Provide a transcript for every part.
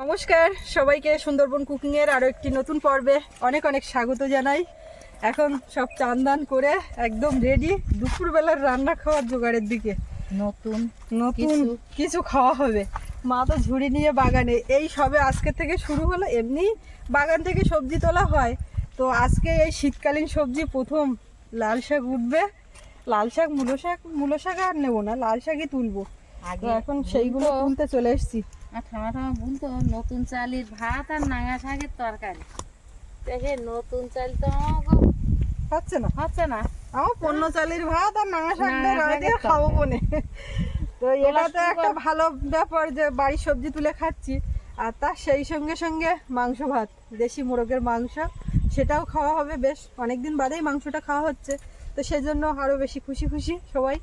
নমস্কার সবাইকে সুন্দরবন কুকিংয়ের আরও একটি নতুন পর্বে অনেক অনেক স্বাগত জানাই। এখন সব চান দান করে একদম রেডি দুপুরবেলার রান্না খাওয়ার জোগাড়ের দিকে। নতুন নতুন কিছু। খাওয়া হবে। মা তো ঝুড়ি নিয়ে বাগানে। এই সবে আজকে থেকে শুরু হলো এমনি বাগান থেকে সবজি তোলা হয়। তো আজকে এই শীতকালীন সবজি প্রথম লাল শাক উঠবে। লাল শাক মূলো শাক মূলো শাক আর নেব না লাল শাকই তুলবো। এখন সেইগুলো তুলতে চলে এসেছি। আর ঠামা ঠামা বলতো নতুন চালের ভাত আর নাঙা শাকের তরকারি। দেখে নতুন চাল তো হচ্ছে না। হচ্ছে না। আমার পণ্য চালের ভাত আর নাঙা শাক দিয়ে খাব তো এটা তো একটা ভালো ব্যাপার যে বাড়ির সবজি তুলে খাচ্ছি। আর তার সেই সঙ্গে সঙ্গে মাংস ভাত দেশি মোরগের মাংস সেটাও খাওয়া হবে বেশ। অনেকদিন বাদেই মাংসটা খাওয়া হচ্ছে। তো সেজন্য আরও বেশি খুশি খুশি সবাই।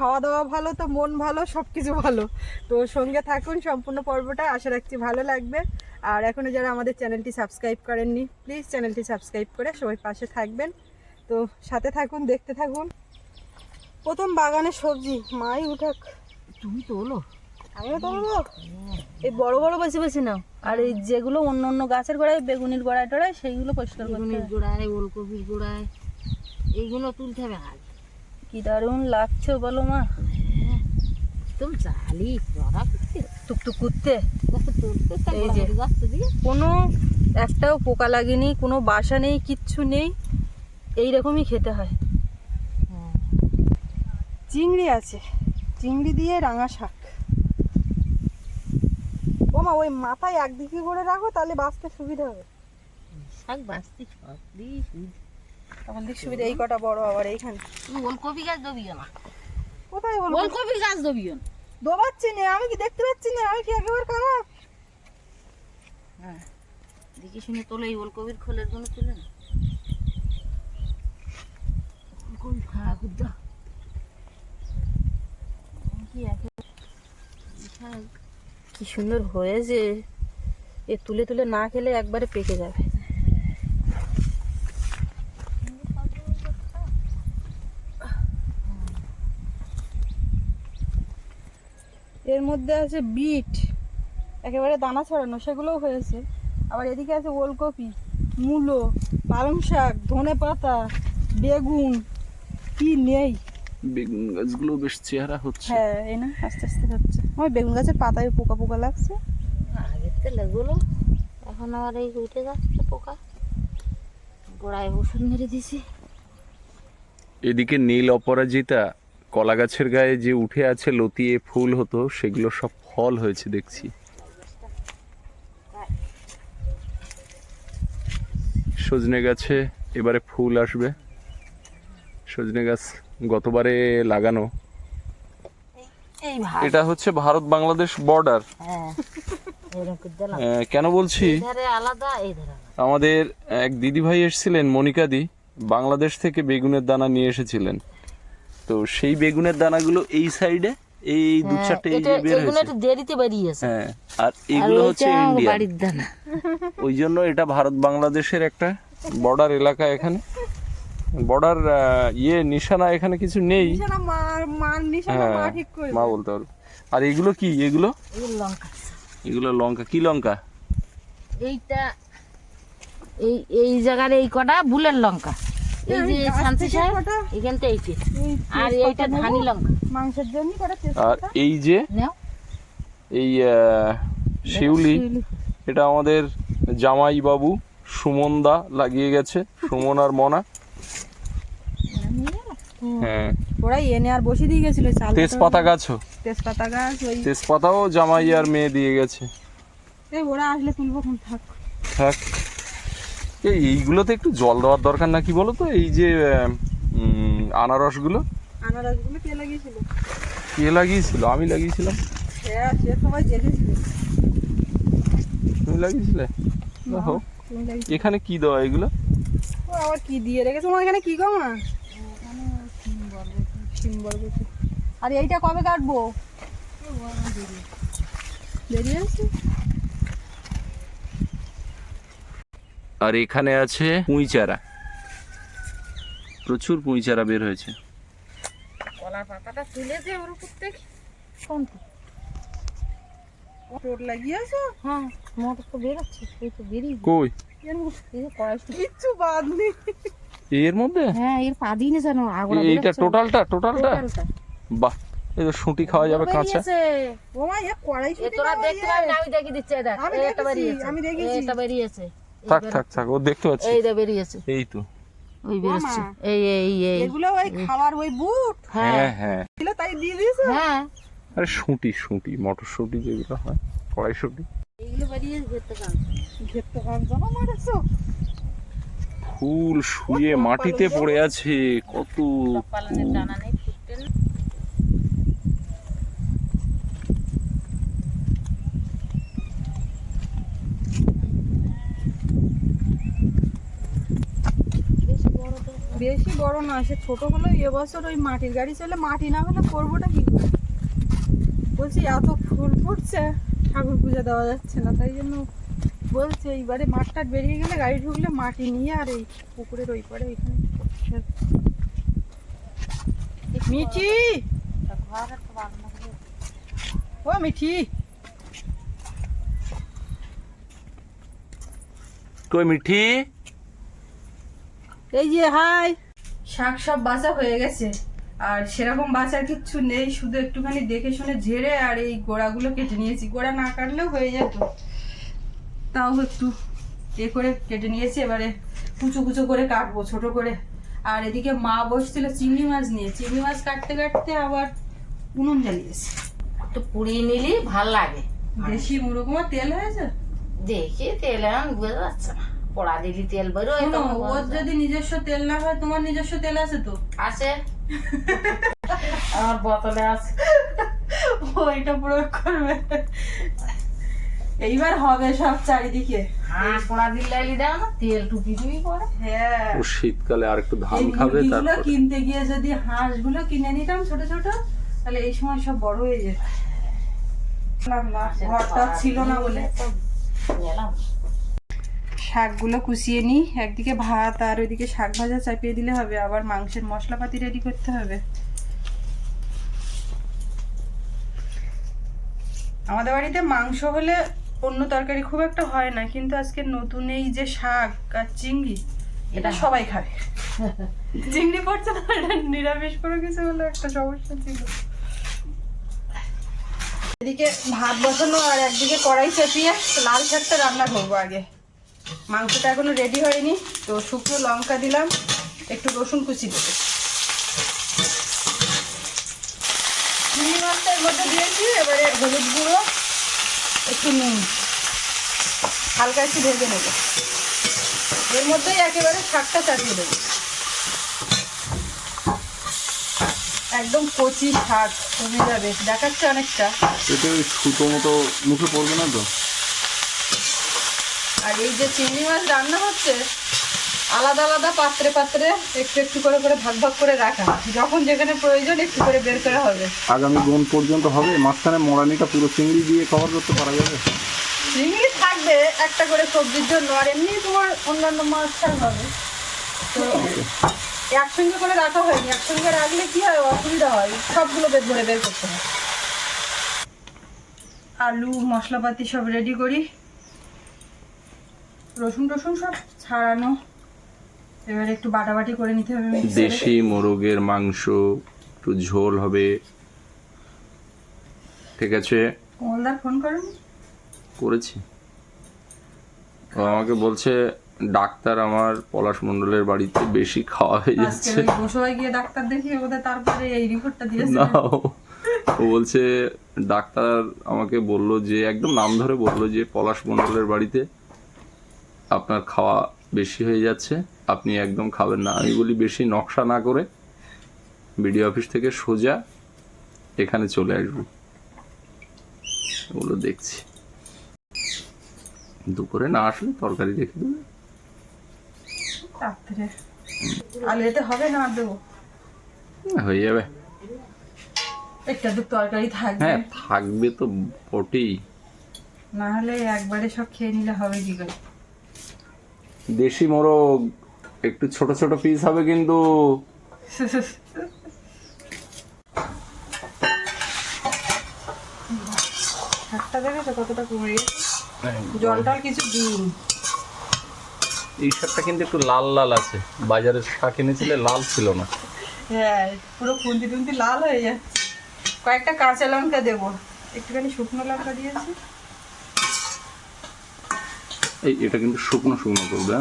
খাওয়া দাওয়া ভালো তো মন ভালো সব কিছু ভালো। তো সঙ্গে থাকুন সম্পূর্ণ পর্বটা আশা রাখছি ভালো লাগবে। আর এখনও যারা আমাদের চ্যানেলটি সাবস্ক্রাইব করেননি প্লিজ চ্যানেলটি সাবস্ক্রাইব করে সবাই পাশে থাকবেন। তো সাথে থাকুন দেখতে থাকুন। প্রথম বাগানের সবজি মাই উঠাক। তুমি তোলো। আমিও তুলবো? এই বড় বড় বেশি বেশি নাও। আর এই যেগুলো অন্য অন্য গাছের গোড়ায় বেগুনির গোড়ায় টোড়ায় সেইগুলো পরিষ্কার করতে। গোড়ায় ওলকপির গোড়ায় এইগুলো তুলতে হবে আগে। কি দারুণ লাগছে বলো মা। একদম জালি টুকটুক করতে এই যে। দিয়ে। কোনো একটাও পোকা লাগেনি কোনো বাসা নেই কিচ্ছু নেই। এই রকমই খেতে হয়। হ্যাঁ। চিংড়ি আছে। চিংড়ি দিয়ে রাঙা শাক। ও মা ওই মাথায় একদিকে করে রাখো তাহলে বাঁচতে সুবিধা হবে। শাক বাঁচতে সব দিস তখন দিক সুবিধা এই কটা বড় আবার এইখানে। ওলকপি গাছ দেবিও না। কোথায় ওলকপি? গাছ দেবিও না। দোবাচ্ছি না আমি কি দেখতে পাচ্ছি না? আমি কি একেবারে খারাপ হ্যাঁ দেখি শুনে তোলো এই ওলকপির খোলেরগুলো তুলে না। ওলকপি খাওয়া খুদ্া কি একে- কি সুন্দর হয়েছে। এ তুলে তুলে না খেলে একবারে পেকে যাবে। এর মধ্যে আছে বিট একেবারে দানা ছড়ানো সেগুলোও হয়েছে। আবার এদিকে আছে ওলকপি মূলো পালং শাক ধনে পাতা বেগুন কি নেই। বেগুন গাছগুলো বেশ চেহারা হচ্ছে। হ্যাঁ এই না আস্তে আস্তে হচ্ছে। আমার বেগুন গাছের পাতায় পোকা পোকা লাগছে। আগের তো লেগুলো এখন আবার এই উঠে যাচ্ছে পোকা। গোড়ায় ওষুধ মেরে দিছি এদিকে নীল অপরাজিতা কলা গাছের গায়ে যে উঠে আছে লতিয়ে ফুল হতো সেগুলো সব ফল হয়েছে দেখছি। সজনে গাছে এবারে ফুল আসবে। সজনে গাছ গতবারে লাগানো। এটা হচ্ছে ভারত বাংলাদেশ বর্ডার হ্যাঁ। কেন বলছি? আমাদের এক দিদি ভাই এসেছিলেন মনিকাদি বাংলাদেশ থেকে বেগুনের দানা নিয়ে এসেছিলেন। তো সেই বেগুনের দানাগুলো এই সাইডে এই দু চারটে এই যে হ্যাঁ, বের হয়েছে। একটু দেরিতে বেরিয়েছে হ্যাঁ আর এগুলো হচ্ছে ইন্ডিয়া বাড়ির দানা। ওই জন্য এটা ভারত বাংলাদেশের একটা বর্ডার এলাকা এখানে। বর্ডার ইয়ে নিশানা এখানে কিছু নেই। নিশানা মার মার নিশানা হ্যাঁ মা মা বলতে পারব আর এগুলো কি? এগুলো? এই লঙ্কা। এগুলো লঙ্কা। কি লঙ্কা? এইটা এই এই জায়গার এই কটা বুলের লঙ্কা। এই যে শান্তি সাহেব এখানটা এইটে আর এইটা ধানি লঙ্কা। মাংসের জন্য আর এই যে এই শিউলি এটা আমাদের জামাই বাবু সুমনদা লাগিয়ে গেছে সুমন আর মনা। হ্যাঁ ওরা এনে আর বসে দিয়ে গেছিল তেজপাতা গাছও। তেজপাতা গাছ ওই তেজপাতাও জামাই আর মেয়ে দিয়ে গেছে। ওরা আসলে তুলবো থাক। থাক। এইগুলোতে একটু জল দেওয়ার দরকার না কি বলো তো এই যে আনারসগুলো। আনারসগুলো কে লাগিয়েছিল? কে লাগিয়েছিল? আমি লাগিয়েছিলাম। হ্যাঁ সে সবাই তুমি লাগিয়েছিলে? হোক। এখানে কি দেওয়া এগুলো? ও আবার কি দিয়ে রেখেছো? আমার এখানে কি গো মা? আর এইটা কবে কাটবো? দেরি আছে আর এখানে আছে পুঁই চারা প্রচুর পুঁই চারা বের হয়েছে। কলার পাতাটা তুলে দে ওর উপর থেকে। কোনটা চোট লাগিয়েছো? হ্যাঁ মোটর তো বেরোচ্ছে এই তো বেরিয়ে কই? এর মধ্যে এই কিচ্ছু বাদ নেই। এর মধ্যে? হ্যাঁ এর পা দিয়ে নিয়েছে না আগড়া এইটা টোটালটা টোটালটা? বাহ এই তো শুঁটি খাওয়া যাবে কাঁচা ও মা এ কড়াই শুটি তোরা দেখতে পাবি না আমি দেখিয়ে দিচ্ছি দেখ আমি এই একটা দেখেছি, বেরিয়েছে। আমি দেখেছি। এটা বেরিয়েছে। থাক থাক থাক ও দেখতে পাচ্ছি। এই দা বেরিয়েছে। এই তো। ওই বেরোচ্ছে। এই এই এই এগুলো ওই খাবার ওই বুট? হ্যাঁ। হ্যাঁ হ্যাঁ। ছিল তাই দিয়ে দিয়েছ? হ্যাঁ। আরে শুঁটি শুঁটি মটরশুঁটি যেগুলো হয় কড়াই শুঁটি এইগুলো বেরিয়েছে ঘুরতে কান ঘেরতে কাঞ্চনা মারেছো ফুল শুয়ে মাটিতে পড়ে আছে কত পালনের দানা নেই ফুটতে না বেশ বড় তো বেশি বড় না, সে ছোট হলেও এবছর ওই মাটির গাড়ি চলে, মাটি না হলে করবোটা কি বলছি, এত ফুল ফুটছে, ঠাকুর পূজা দেওয়া যাচ্ছে না, তাই জন্য বলছে, এইবারে মাঠ টাট বেরিয়ে গেলে গাড়ি ঢুকলে মাটি নিয়ে আর এই পুকুরের ওই পারে ওইখানে মিঠি। ও মিঠি! কই মিঠি? এই যে হাই। শাক সব বাঁচা হয়ে গেছে। আর সেরকম বাঁচার কিচ্ছু নেই শুধু একটুখানি দেখে শুনে ঝেড়ে আর এই গোড়াগুলো কেটে নিয়েছি। গোড়া না কাটলেও হয়ে যেত। তাও একটু এ করে কেটে নিয়েছি এবারে কুচো কুচো করে কাটবো ছোট করে। আর এদিকে মা বসছিল চিংড়ি মাছ নিয়ে। চিংড়ি মাছ কাটতে কাটতে আবার উনুন জ্বালিয়েছে। তো পুড়িয়ে নিলি ভালো লাগে। দেশি মুরগমা তেল হয়েছে? দেখি তেল এখন বোঝা যাচ্ছে না। পোড়া দিলি তেল বেরোয় শোনো, ওর যদি নিজস্ব তেল না হয় তোমার নিজস্ব তেল আছে তো। আছে। আমার বোতলে আছে। ওইটা প্রয়োগ করবে। এইবার হবে সব চারিদিকে। হাঁস পোড়া দিলে লাইলি দাও না তেল টুপি টুপি পরে। হ্যাঁ। ও শীতকালে আর একটু ধান খাবে কিনতে গিয়ে যদি হাঁসগুলো কিনে নিতাম ছোট ছোট তাহলে এই সময় সব বড় হয়ে যেত। না, ঘরটা ছিল না বলে। গেলাম শাকগুলো কুচিয়ে নিই। একদিকে ভাত আর ওইদিকে শাক ভাজা চাপিয়ে দিলে হবে আবার মাংসের মশলাপাতি রেডি করতে হবে। আমাদের বাড়িতে মাংস হলে অন্য তরকারি খুব একটা হয় না কিন্তু আজকে নতুন এই যে শাক আর চিংড়ি এটা সবাই খাবে চিংড়ি পড়ছে না এটা নিরামিষ করে কিছু হলে একটা সমস্যা ছিল। এদিকে ভাত বসানো আর একদিকে কড়াই চাপিয়ে লাল শাকটা রান্না করব আগে। মাংসটা এখনও রেডি হয়নি, তো শুকনো লঙ্কা দিলাম, একটু রসুন কুচি দেবো। মাছটা এর মধ্যে দিয়েছি, এবারে হলুদ গুঁড়ো, একটু নুন। হালকা একটু ভেজে নেব। এর মধ্যেই একেবারে শাকটা চাপিয়ে দেবো। একদম কচি শাক কমে যাবে দেখাচ্ছে অনেকটা। এটা সুতো মতো মুখে পড়বে না তো? আর এই যে চিংড়ি মাছ রান্না হচ্ছে আলাদা আলাদা পাত্রে পাত্রে একটু একটু করে করে ভাগ ভাগ করে রাখা। যখন যেখানে প্রয়োজন একটু করে বের করা হবে। আগামী গোন পর্যন্ত হবে মাঝখানে মরানিটা পুরো চিংড়ি দিয়ে কভার করতে পারা যাবে? চিংড়ি থাকবে একটা করে সবজির জন্য আর এমনি তোমার অন্যান্য মাছ ছাড় হবে। তো একসঙ্গে করে রাখা হয়নি একসঙ্গে রাখলে কি হয় অসুবিধা হয়। সবগুলো বের করে বের করতে হয়। আলু মশলাপাতি সব রেডি করি। রসুন টসুন সব ছাড়ানো। এবারে একটু বাটাবাটি করে নিতে হবে দেশি মোরগের মাংস একটু ঝোল হবে। ঠিক আছে? কমলদার ফোন করেন? করেছি। ও আমাকে বলছে ডাক্তার আমার পলাশ মণ্ডলের বাড়িতে বেশি খাওয়া হয়ে যাচ্ছে। বসবাই গিয়ে ডাক্তার দেখিয়ে বোধহয় তারপরে এই রিপোর্টটা দিয়েছে। না ও- ও বলছে ডাক্তার আমাকে বলল যে একদম নাম ধরে বলল যে পলাশ মণ্ডলের বাড়িতে আপনার খাওয়া বেশি হয়ে যাচ্ছে। আপনি একদম খাবেন না। আমি বলি বেশি নকশা না করে বিডিও অফিস থেকে সোজা এখানে চলে আসব। ওগুলো দেখছি। দুপুরে না আসলে তরকারি রেখে দেবে। রাত্রে। আলু এতে হবে না আর দেবো হয়ে যাবে। একটা তরকারি থাকবে। হ্যাঁ থাকবে তো বটেই। না হলে একবারে সব খেয়ে নিলে হবে কি করে? দেশি মোরগ একটু ছোট ছোট পিস হবে কিন্তু। শাকটা দেখেছ কতটা কমে গেছে জলটার কিছু দিন। এই শাকটা কিন্তু একটু লাল লাল আছে। বাজারে শাক এনেছিলে লাল ছিল না। হ্যাঁ পুরো খুন্তি টুন্তি লাল হয়ে যাচ্ছে। কয়েকটা কাঁচা লঙ্কা দেবো। একটুখানি শুকনো লঙ্কা দিয়েছি। এই এটা কিন্তু শুকনো শুকনো করবে?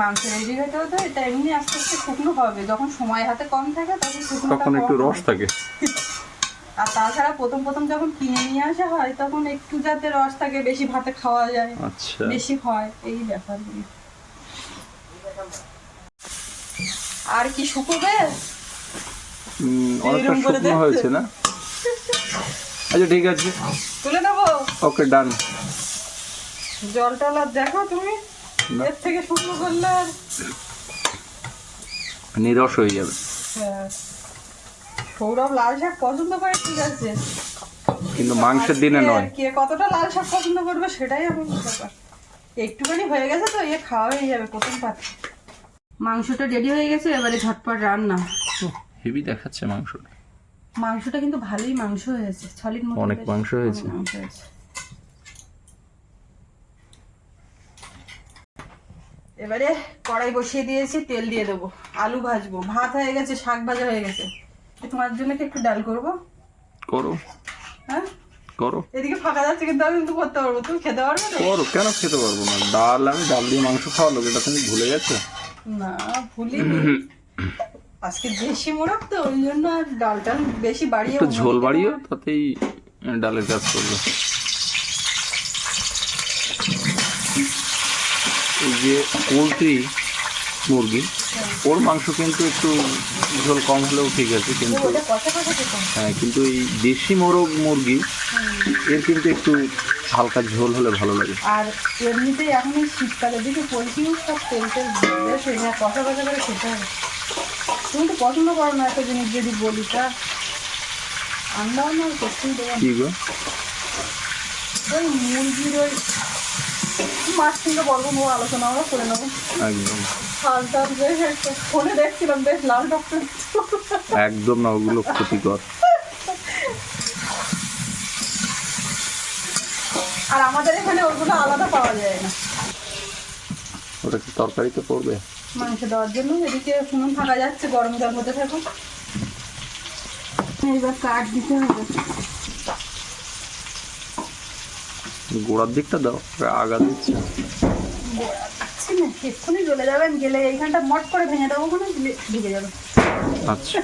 মাংস রেডি হতে হতে এটা এমনি আস্তে আস্তে শুকনো হবে। যখন সময় হাতে কম থাকে তখন শুকনো তখন একটু রস থাকে। আর তাছাড়া প্রথম প্রথম যখন কিনে নিয়ে আসা হয় তখন একটু যাতে রস থাকে বেশি ভাতে খাওয়া যায় আচ্ছা। বেশি হয় এই ব্যাপারগুলো। আর কি শুকোবে? অনেকটা শুকনো হয়েছে না? আচ্ছা ঠিক আছে। তুলে দেবো ওকে ডান জল টল আর দেখো তুমি। এর থেকে শুকনো করলে আর নিরস হয়ে যাবে। হ্যাঁ। সৌরভ লাল শাক পছন্দ করে ঠিক আছে। কিন্তু মাংসের দিনে নয়। কে কতটা লাল শাক পছন্দ করবে সেটাই এখন ব্যাপার একটুখানি হয়ে গেছে তো এ খাওয়া হয়ে যাবে প্রথম পাত মাংসটা রেডি হয়ে গেছে এবারে ঝটপট রান্না। হেভি দেখাচ্ছে মাংসটা। মাংসটা কিন্তু ভালোই মাংস হয়েছে সলিড অনেক মাংস হয়েছে। অনেক মাংস হয়েছে। এবারে কড়াই বসিয়ে দিয়েছি তেল দিয়ে দেবো। আলু ভাজবো। ভাত হয়ে গেছে শাক ভাজা হয়ে গেছে। তোমার জন্য কি একটু ডাল করব? করো। হ্যাঁ? করো। এদিকে ফাঁকা যাচ্ছে কিন্তু আমি কিন্তু করতে পারব। তুমি খেতে পারবে তো? করো। কেন খেতে পারব না? ডাল আমি ডাল দিয়ে মাংস এটা তুমি ভুলে গেছো। না ভুলি আজকে দেশি মোড়ক তো ওই জন্য আর ডালটা বেশি বাড়িয়ে ঝোল বাড়িও তাতেই ডালের কাজ করবে। এই যে পোলট্রি মুরগি ওর মাংস কিন্তু একটু ঝোল কম হলেও ঠিক আছে কিন্তু হ্যাঁ কিন্তু এই দেশি মোরগ মুরগি এর কিন্তু একটু হালকা ঝোল হলে ভালো লাগে। আর এমনিতেই এখন এই শীতকালের দিকে পোলট্রি সব তেল তেল কষা কষা করে খেতে হবে তুমি তো পছন্দ করো না একটা জিনিস যদি বলি তা আমরাও না করতেই দেবো ওই মুরগির ওই মাছ বলব ও আলোচনা আমরা করে নেব। একদম। ফোনে দেখছিলাম বেশ লাল ডক্টর একদম না ওগুলো ক্ষতিকর। আর আমাদের এখানে ওগুলো আলাদা পাওয়া যায় না। ওটা কি তরকারিতে পড়বে? মাংস দেওয়ার জন্য এদিকে শুনুন থাকা যাচ্ছে গরম জল হতে থাকুন এইবার কাঠ দিতে হবে। গোড়ার দিকটা দাও আগা দিচ্ছে। আচ্ছা এক্ষুনি চলে যাবেন গেলে এইখানটা মট করে ভেঙে দেবো ওখানে যাবে। আচ্ছা।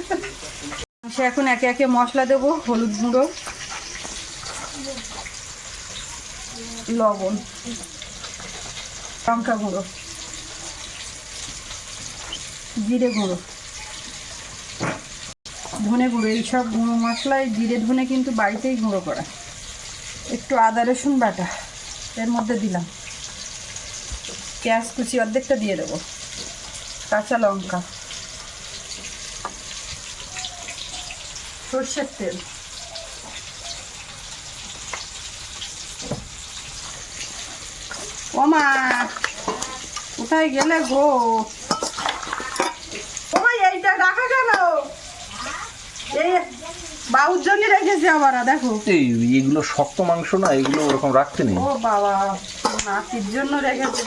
সে এখন একে একে মশলা দেবো হলুদ গুঁড়ো লবণ লঙ্কা গুঁড়ো জিরে গুঁড়ো। ধনে গুঁড়ো এইসব গুঁড়ো মশলায় জিরে ধনে কিন্তু বাড়িতেই গুঁড়ো করা। একটু আদা, রসুন বাটা, এর মধ্যে দিলাম। পেঁয়াজ কুচি অর্ধেকটা দিয়ে দেবো। কাঁচা লঙ্কা। সর্ষের তেল। ওমা, কোথায় গেলে গো ওই এইটা রাখা কেন এই বাবুর জন্য রেখেছি আবার দেখো। এই এগুলো শক্ত মাংস না এগুলো ওরকম রাখতে নেই। ও বাবা নাতির জন্য রেখেছে।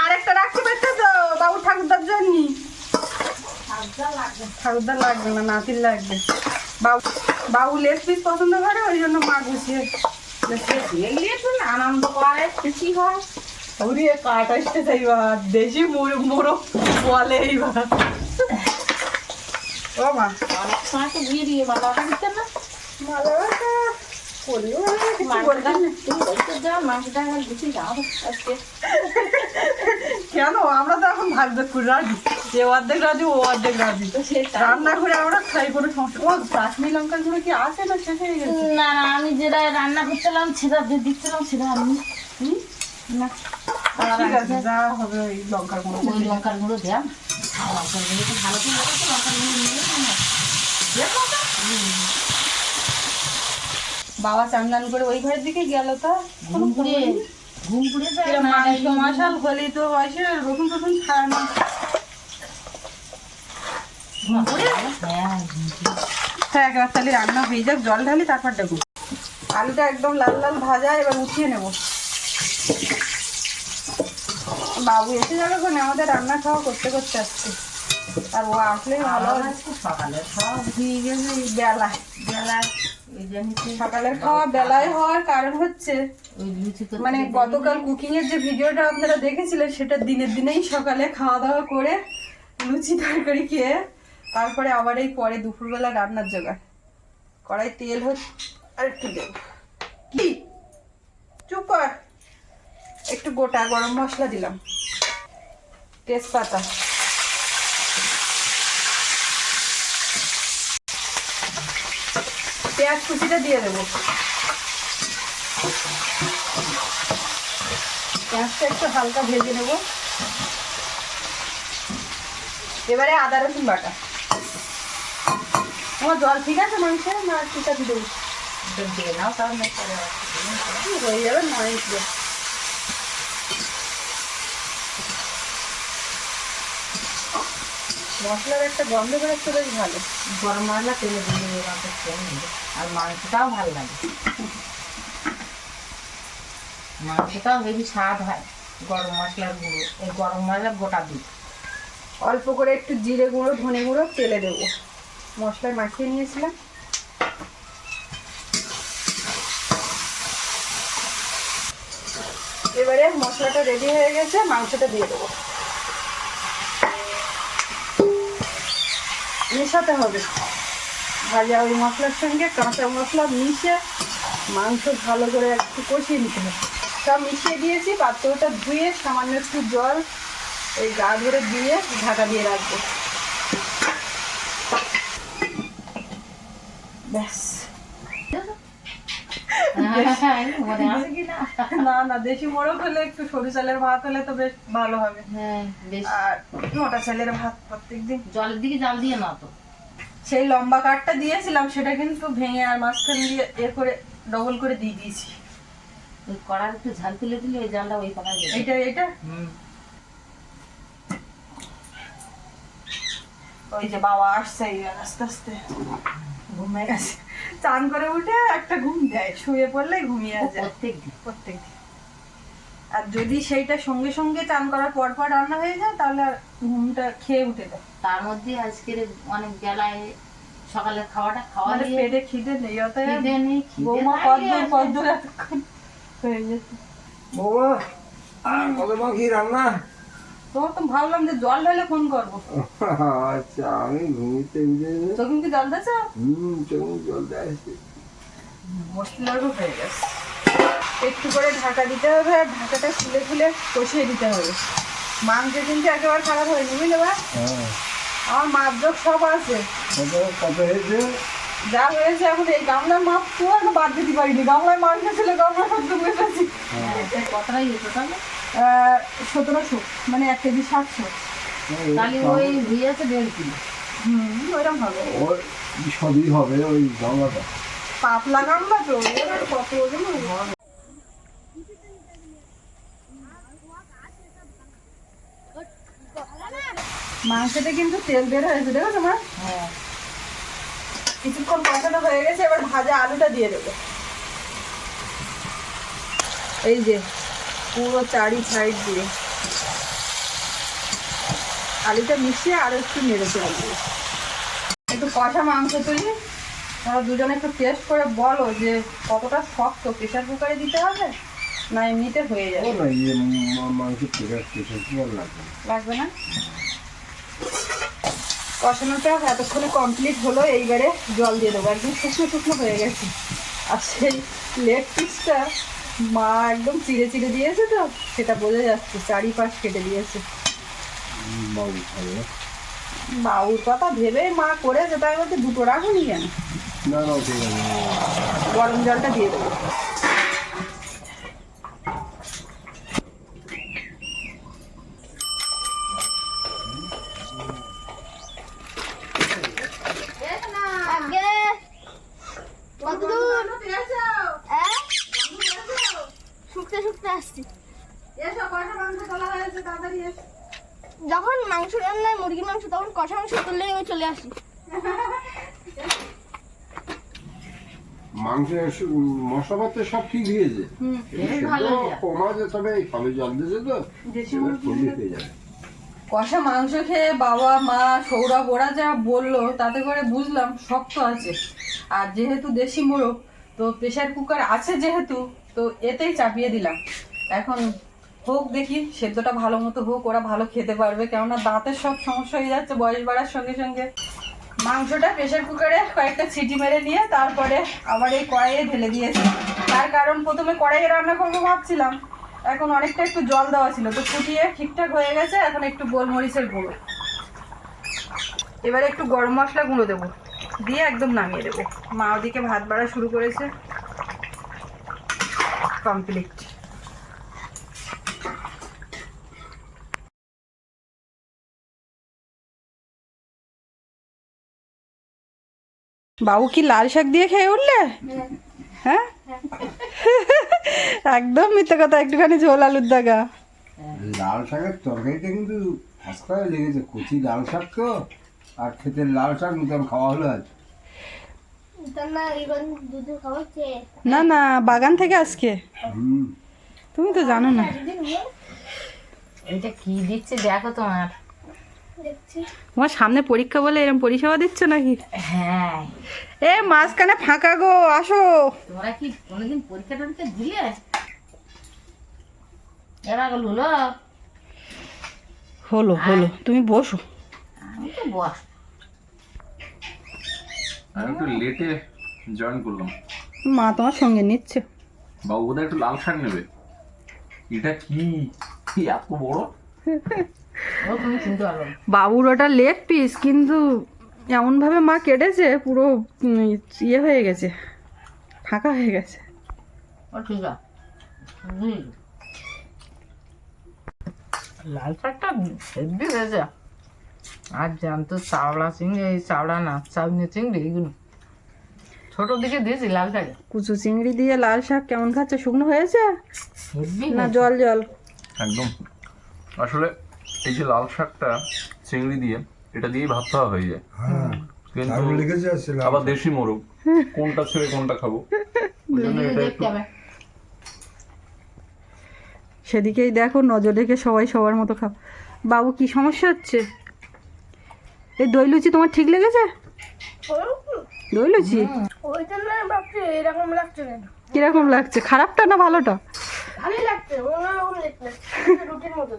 আর একটা রাখতে পারতে তো বাবু ঠাকুরদার জন্য। ঠাকুরদার লাগবে না নাতির লাগবে। বাবু বাবু লেগ পিস পছন্দ করে ওই জন্য মা গুছিয়ে আনন্দ করে খুশি হয়। ওরে কাঠ আসতে এইবার দেশি মোরগ মোরগ বলে এইবার। ও মা তো দিয়ে না? কিছু না। বলতে আজকে। কেন? আমরা তো এখন ভাগ ভাগ করে রাজি। যে অর্ধেক রাজি ও অর্ধেক রাজি। রান্না করে আমরা খাই কোনো সমস্যা ও কাশ্মীর লঙ্কার গুঁড়ো কি আছে না শেষ হয়ে গেছে? না না আমি যেটা রান্না করছিলাম সেটা দিয়ে দিচ্ছিলাম সেটা আমি? না। ঠিক আছে যা হবে ওই লঙ্কার গুঁড়ো। ওই লঙ্কার গুঁড়ো দেন লঙ্কার গুঁড়ো ভালো করে লাগে তো। গুঁড়ো নিয়ে বাবা চান্দান করে ওই ঘরের দিকে গেল তা ঘুম পুড়ে যায় মশাল হলেই তো বসে রসুন টসুন খায় না। ঘুম পুড়ে হ্যাঁ ঘুম পুড়ে হ্যাঁ একবার তাহলে রান্না হয়ে যাক জল ঢালি তারপর দেখো। আলুটা একদম লাল লাল ভাজা এবার উঠিয়ে নেব। বাবু এসে যাবে কোনে আমাদের রান্না খাওয়া করতে করতে আসছে। আর ও আসলেই ভালো সকালে সব দিয়ে গেছে বেলায় বেলায় সকালের খাওয়া বেলায় হওয়ার কারণ হচ্ছে মানে গতকাল কুকিং এর যে ভিডিওটা আপনারা দেখেছিলেন সেটা দিনের দিনেই সকালে খাওয়া দাওয়া করে লুচি তরকারি খেয়ে তারপরে আবার এই পরে দুপুরবেলা রান্নার জোগাড়। কড়াই তেল হচ্ছে আর একটু দেব। কি? চুপ কর। একটু গোটা গরম মশলা দিলাম। তেজপাতা। পেঁয়াজ কুচিটা দিয়ে দেবো। পেঁয়াজটা একটু হালকা ভেজে নেব। এবারে আদা রসুন বাটা। তোমার জল ঠিক আছে মাংসের না ঠিক আছে দেবো দিয়ে নাও তাহলে হয়ে যাবে? নয় মশলার একটা গন্ধ বেরোচ্ছে বেশ ভালো। গরম মশলা তেলে দিয়ে নেবে। আর মাংসটাও ভালো লাগে। মাংসটাও হেবি স্বাদ হয় গরম মশলার গুঁড়ো। এই গরম মশলা গোটা দিই অল্প করে একটু জিরে গুঁড়ো, ধনে গুঁড়ো, তেলে দেবো। মশলায় মাখিয়ে নিয়েছিলাম। এবারে মশলাটা রেডি হয়ে গেছে, মাংসটা দিয়ে দেবো। মেশাতে হবে। ভাজা ওই মশলার সঙ্গে কাঁচা মশলা মিশে মাংস ভালো করে একটু কষিয়ে নিতে হবে। সব মিশিয়ে দিয়েছি, পাত্রটা ধুয়ে সামান্য একটু জল এই গা ধরে দিয়ে ঢাকা দিয়ে রাখব। ব্যাস। না না না দেশি মোড়ক হলে একটু সরু চালের ভাত হলে তো বেশ ভালো হবে। হ্যাঁ বেশ। আর মোটা চালের ভাত প্রত্যেকদিন। জলের দিকে জাল দিয়ে না তো। সেই লম্বা কাঠটা দিয়েছিলাম সেটা কিন্তু ভেঙে আর মাঝখান দিয়ে এ করে ডবল করে দিয়ে দিয়েছি। ওই কড়ার একটু ঝাল তুলে দিলে ওই জালটা ওই কড়াই দেবে এইটা এইটা? ওই যে বাবা আসছে আস্তে আস্তে। ঘুমে গেছে। চান করে উঠে একটা ঘুম দেয় শুয়ে পড়লে ঘুমিয়ে যায়। প্রত্যেক দিন প্রত্যেক দিন আর যদি সেইটা সঙ্গে সঙ্গে চান করার পর পর রান্না হয়ে যায় তাহলে ঘুমটা খেয়ে উঠে দেয় তার মধ্যে আজকের অনেক বেলায় সকালের খাওয়াটা খাওয়া দিয়ে পেটে খিদে নেই অতএব খিদে নেই বৌমা কদ্দূর আর- হয়ে যেত বৌমা আর কত বাকি রান্না? তোমার তো ভাবলাম যে জল ঢালে ফোন করব। আচ্ছা আমি ঘুমিতে উঠে তখন কি জল দিয়েছ? হুম চোখ জল দেয় মশলারও হয়ে গেছে। একটু করে ঢাকা দিতে হবে আর ঢাকাটা খুলে খুলে কষিয়ে দিতে হবে। মাংস কিন্তু একেবারে খারাপ হয়নি বুঝলে বা হ্যাঁ। আমার মাপ যোগ সব আছে। কত কত হয়েছে? যা হয়েছে এখন এই গামলার মাপ তো এখন বাদ দিতে পারিনি। গামলায় মাংস ছিল গামলা সত্য বুঝেছি এই কতটাই হতো তাহলে। সতেরোশো মানে এক কেজি সাতশো। তাহলে ওই হয়েছে দেড় কিলো। হুম ওইরকম হবে। ওর সবই হবে ওই গামলাটা পাতলা গামলা তো ওর কত ওজন হবে? মাংসতে কিন্তু তেল বের হয়েছে দেখো তোমার হ্যাঁ। কিছুক্ষণ কষানো হয়ে গেছে এবার ভাজা আলুটা দিয়ে দেবো। এই যে পুরো চারি সাইড দিয়ে। আলুটা মিশিয়ে আরও একটু নেড়ে চেড়ে একটু কষা মাংস তুলি তোমরা দুজনে একটু টেস্ট করে বলো যে কতটা শক্ত প্রেশার কুকারে দিতে হবে না এমনিতে হয়ে যাবে? না ইয়ে মাংস প্রেশার প্রেশার কুকার লাগবে? লাগবে না? কষানোটা এতক্ষণে কমপ্লিট হলো এইবারে জল দিয়ে দেবো। একদম শুকনো শুকনো হয়ে গেছে। আর সেই লেগ পিসটা মা একদম চিড়ে চিড়ে দিয়েছে তো সেটা বোঝা যাচ্ছে চারিপাশ কেটে দিয়েছে। বাবুর কথা ভেবে মা করেছে তাই বলতে দুটো রাখুনি কেন না না ঠিক আছে। গরম জলটা দিয়ে দেবো আগে কত দূর হ্যাঁ? শুকতে শুকতে আসছি এসো কষা মাংস তোলা হয়েছে তাড়াতাড়ি এসো যখন মাংস রান্নায় মুরগির মাংস তখন কষা মাংস তুললেই আমি চলে আসি। মশলাপাতি সব ঠিক কমা যে তবে সবে জল দিয়েছে তো হয়ে যাবে। কষা মাংস খেয়ে বাবা মা সৌরভ ওরা যা বলল তাতে করে বুঝলাম শক্ত আছে। আর যেহেতু দেশি মোরগ তো প্রেশার কুকার আছে যেহেতু তো এতেই চাপিয়ে দিলাম। এখন হোক দেখি, সেদ্ধটা ভালো মতো হোক, ওরা ভালো খেতে পারবে। কেননা দাঁতের সব সমস্যা হয়ে যাচ্ছে বয়স বাড়ার সঙ্গে সঙ্গে। মাংসটা প্রেশার কুকারে কয়েকটা সিটি মেরে নিয়ে তারপরে আবার এই কড়াইয়ে ঢেলে দিয়েছি। তার কারণ প্রথমে কড়াইয়ে রান্না করব ভাবছিলাম। এখন অনেকটা একটু জল দেওয়া ছিল, তো ফুটিয়ে ঠিকঠাক হয়ে গেছে, এখন একটু গোলমরিচের গুঁড়ো। এবারে একটু গরম মশলা গুঁড়ো দেবো, দিয়ে একদম নামিয়ে দেবো। মা ওদিকে ভাত বাড়া শুরু করেছে। কমপ্লিট। বাবু কি লাল শাক দিয়ে খেয়ে উঠলে? হ্যাঁ? একদম মিথ্যে কথা একটুখানি ঝোল আলুর দাগা। লাল শাকের তরকারিটা কিন্তু ফাঁসকায় লেগেছে কচি লাল শাক তো আর খেতে লাল শাক নতুন খাওয়া হলো আজ। না না না বাগান থেকে আজকে। তুমি তো জানো না। এটা কি দিচ্ছে দেখো তোমার। তোমার সামনে পরীক্ষা বলে এরকম পরিষেবা দিচ্ছ নাকি? হ্যাঁ। এ মাঝখানে ফাঁকা গো আসো। তোমরা কি কোনোদিন পরীক্ষা টরীক্ষা দিলে? এবার হলো। হলো হলো। তুমি বসো। আমি তো বস আমি একটু লেটে জয়েন করলাম। মা তোমার সঙ্গে নিচ্ছে। বাবু বোধহয় একটু লাল শাক নেবে। এটা কি? কি এত বড়? বাবুর ওটা লেগ পিস কিন্তু এমনভাবে মা কেটেছে পুরো ইয়ে হয়ে গেছে ফাঁকা হয়ে গেছে। ও ঠিক আছে বুঝলি? লাল শাকটা হেভি হয়েছে। আর জানতো চাওড়া চিংড়ি এই চাওড়া না চাউনি চিংড়ি এইগুলো। ছোট দিকে দিয়েছি লাল শাকে। কুচু চিংড়ি দিয়ে লাল শাক কেমন খাচ্ছে? শুকনো হয়েছে? না জল জল? একদম। আসলে এই যে লাল শাকটা চিংড়ি দিয়ে এটা দিয়েই ভাত খাওয়া হয়ে যায়। কিন্তু আবার দেশি মোরগ। কোনটা ছেড়ে কোনটা খাব? সেদিকেই দেখো নজর রেখে সবাই সবার মতো খাও। বাবু কি সমস্যা হচ্ছে? এই দই লুচি তোমার ঠিক লেগেছে? দই লুচি? ওই জন্য আমি ভাবছি এরকম লাগছে কেন? কীরকম লাগছে? খারাপটা না ভালোটা? ভালোই লাগছে অন্যরকম দেখতে রুটির মতো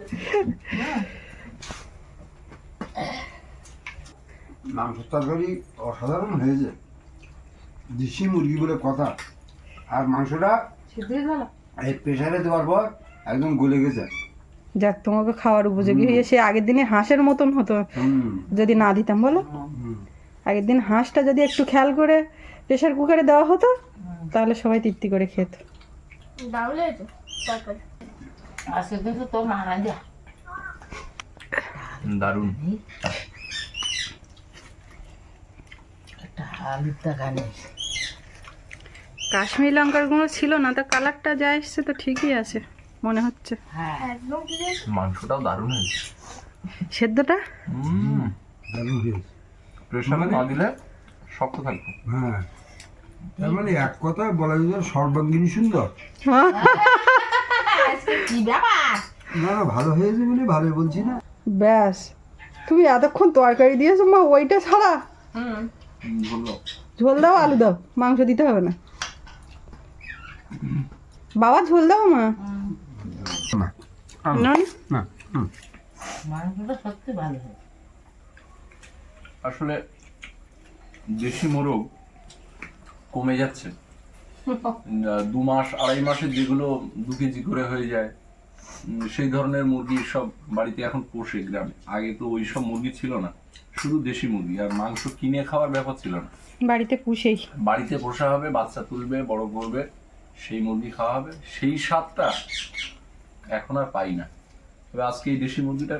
মাংস তরকারি অসাধারণ হয়েছে। দেশি মুরগি বলে কথা। আর মাংসটা এই প্রেশারে দেওয়ার পর একদম গলে গেছে। যাক তোমাকে খাওয়ার উপযোগী হয়ে সে আগের দিনে হাঁসের মতন হতো। যদি না দিতাম বলো? আগের দিন হাঁসটা যদি একটু খেয়াল করে প্রেশার কুকারে দেওয়া হতো তাহলে সবাই তৃপ্তি করে খেত। দারুণ হয়েছে তরকারি। আজকে কিন্তু তোর মারা দারুণ। একটা আলুর টাকা নেই কাশ্মীর লঙ্কার গুঁড়ো ছিল না তো কালারটা যা এসছে তো ঠিকই আছে মনে হচ্ছে। হ্যাঁ। একদম ঠিক আছে। মাংসটাও দারুণ হয়েছে। সেদ্ধটা? হুম। দারুণ হয়েছে। প্রেশারে না দিলে শক্ত থাকবে। হ্যাঁ। তার মানে এক কথায় বলা যায় সর্বাঙ্গিনী সুন্দর। কি ব্যাপার? না না ভালো হয়েছে বলে ভালোই বলছি না। ব্যাস তুমি এতক্ষণ তরকারি দিয়েছ মা ওইটা ছাড়া। ঝোল দাও। আলু দাও মাংস দিতে হবে না। বাবা ঝোল দাও মা। না। ভালো আসলে দেশি মোরগ কমে যাচ্ছে। দু মাস আড়াই মাসে যেগুলো দু কেজি করে হয়ে যায় সেই ধরনের মুরগি সব বাড়িতে এখন পোষে গ্রামে। আগে তো ওই সব মুরগি ছিল না শুধু দেশি মুরগি আর মাংস কিনে খাওয়ার ব্যাপার ছিল না। বাড়িতে পুষেই। বাড়িতে পোষা হবে বাচ্চা তুলবে বড় করবে সেই মুরগি খাওয়া হবে সেই স্বাদটা এখন আর পাই না। তবে আজকে এই দেশি মুরগিটা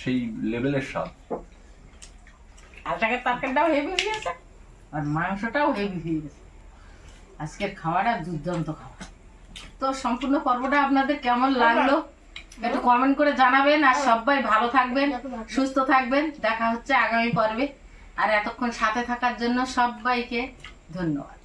সেই লেভেলের স্বাদ। তরকারিটাও হেভি হয়ে গেছে। আর মাংসটাও হেভি হয়ে গেছে। আজকের খাওয়াটা দুর্দান্ত খাওয়া তো সম্পূর্ণ পর্বটা আপনাদের কেমন লাগল? একটু কমেন্ট করে জানাবেন আর সবাই ভালো থাকবেন, সুস্থ থাকবেন। দেখা হচ্ছে আগামী পর্বে। আর এতক্ষণ সাথে থাকার জন্য সবাইকে ধন্যবাদ।